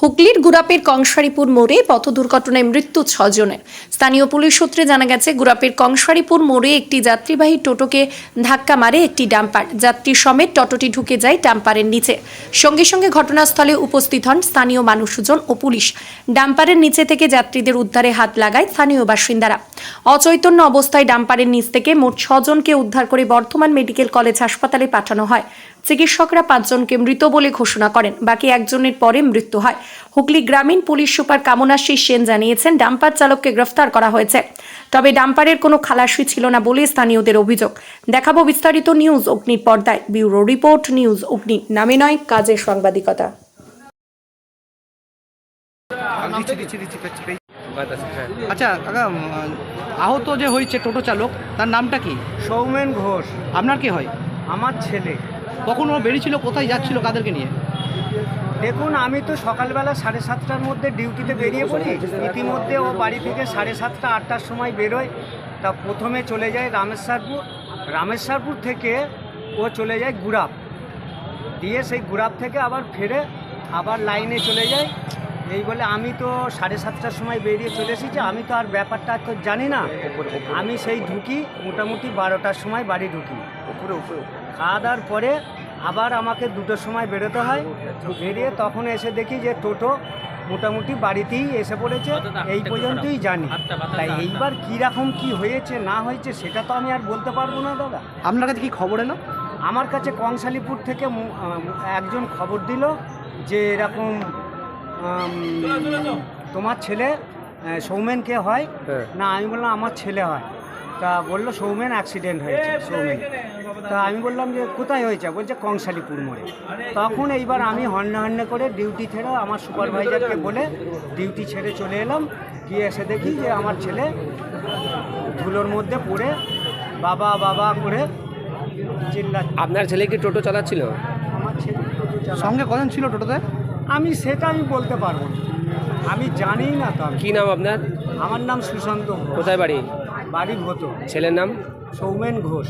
হুগলির গুরাপের কংসারীপুর মোড়ে পথ দুর্ঘটনায় মৃত্যু ছজনের। স্থানীয় পুলিশ সূত্রে জানা গেছে, গুরাপের কংসারীপুর মোড়ে একটি যাত্রীবাহী টোটোকে ধাক্কা মারে একটি ডাম্পার। যাত্রী সমেত টোটোটি ঢুকে যায় ডাম্পারের নিচে। সঙ্গে সঙ্গে ঘটনাস্থলে উপস্থিত হন স্থানীয় মানুষজন ও পুলিশ। ডাম্পারের নিচে থেকে যাত্রীদের উদ্ধারে হাত লাগায় স্থানীয় বাসিন্দারা। অচৈতন্য অবস্থায় ডাম্পারের নিচ থেকে মোট ছজনকে উদ্ধার করে বর্ধমান মেডিকেল কলেজ হাসপাতালে পাঠানো হয়। চিকিৎসকরা পাঁচজনকে মৃত বলে ঘোষণা করেন। বাকি একজনের পরে মৃত্যু হয়। হুগলি গ্রামীণ পুলিশ সুপার কামনাশী সেন জানিয়েছেন ডাম্পার চালককে গ্রেফতার করা হয়েছে। তবে ডাম্পারের কোনো খালাসি ছিল না বলে স্থানীয়দের অভিযোগ। দেখাবো বিস্তারিত নিউজ অগ্নির পর্দায়। ব্যুরো রিপোর্ট নিউজ অগ্নি। নামে নয় কাজের সাংবাদিকতা। আচ্ছা কাকা আহত যে হয়েছে টোটো চালক তার নামটা কি? সৌমেন ঘোষ। আপনার কি হয়? আমার ছেলে। কখন ও বেরিয়েছিল কোথায় যাচ্ছিল কাদেরকে নিয়ে? দেখুন আমি তো সকালবেলা সাড়ে সাতটার মধ্যে ডিউটিতে বেরিয়ে পড়ি। ইতিমধ্যে ও বাড়ি থেকে সাড়ে সাতটা আটটার সময় বেরোয়। তা প্রথমে চলে যায় রামেশ্বরপুর। রামেশ্বরপুর থেকে ও চলে যায় গুড়াপ। দিয়ে সেই গুড়াপ থেকে আবার ফেরে আবার লাইনে চলে যায়। এই বলে আমি তো সাড়ে সাতটার সময় বেরিয়ে চলে এসেছি। আমি তো আর ব্যাপারটা তো জানি না। আমি সেই ঢুকি মোটামুটি বারোটার সময় বাড়ি ঢুকি। খাওয়া দাওয়ার পরে আবার আমাকে দুটোর সময় বেরোতে হয়। বেরিয়ে তখন এসে দেখি যে টোটো মোটামুটি বাড়িতেই এসে পড়েছে। এই পর্যন্তই জানি। তাই এইবার কীরকম কি হয়েছে না হয়েছে সেটা তো আমি আর বলতে পারব না দাদা। আপনার কাছে কি খবর এলো? আমার কাছে কংসালীপুর থেকে একজন খবর দিল যে এরকম তোমার ছেলে আহ, সৌমেন কে হয়। না আমি বললাম আমার ছেলে হয়। তা বলল সৌমেন অ্যাক্সিডেন্ট হয়েছে সৌমেন। তা আমি বললাম যে কোথায় হয়েছে? বলছে কংসালীপুর মোড়ে। তখন এইবার আমি হন্যে হন্যে করে ডিউটি ছেড়ে আমার সুপারভাইজারকে বলে ডিউটি ছেড়ে চলে এলাম। গিয়ে এসে দেখি যে আমার ছেলে ধুলোর মধ্যে পড়ে বাবা বাবা করে চিল্লাচ্ছে আপনার ছেলে কি টোটো চালাচ্ছিল? আমার ছেলে টোটো। সঙ্গে কজন ছিল টোটোতে? আমি সেটা আমি বলতে পারব না। আমি জানি না তো। কি নাম আপনার? আমার নাম সুশান্ত কোথায় বাড়ি? বাড়ির হতো ছেলের নাম? সৌমেন ঘোষ।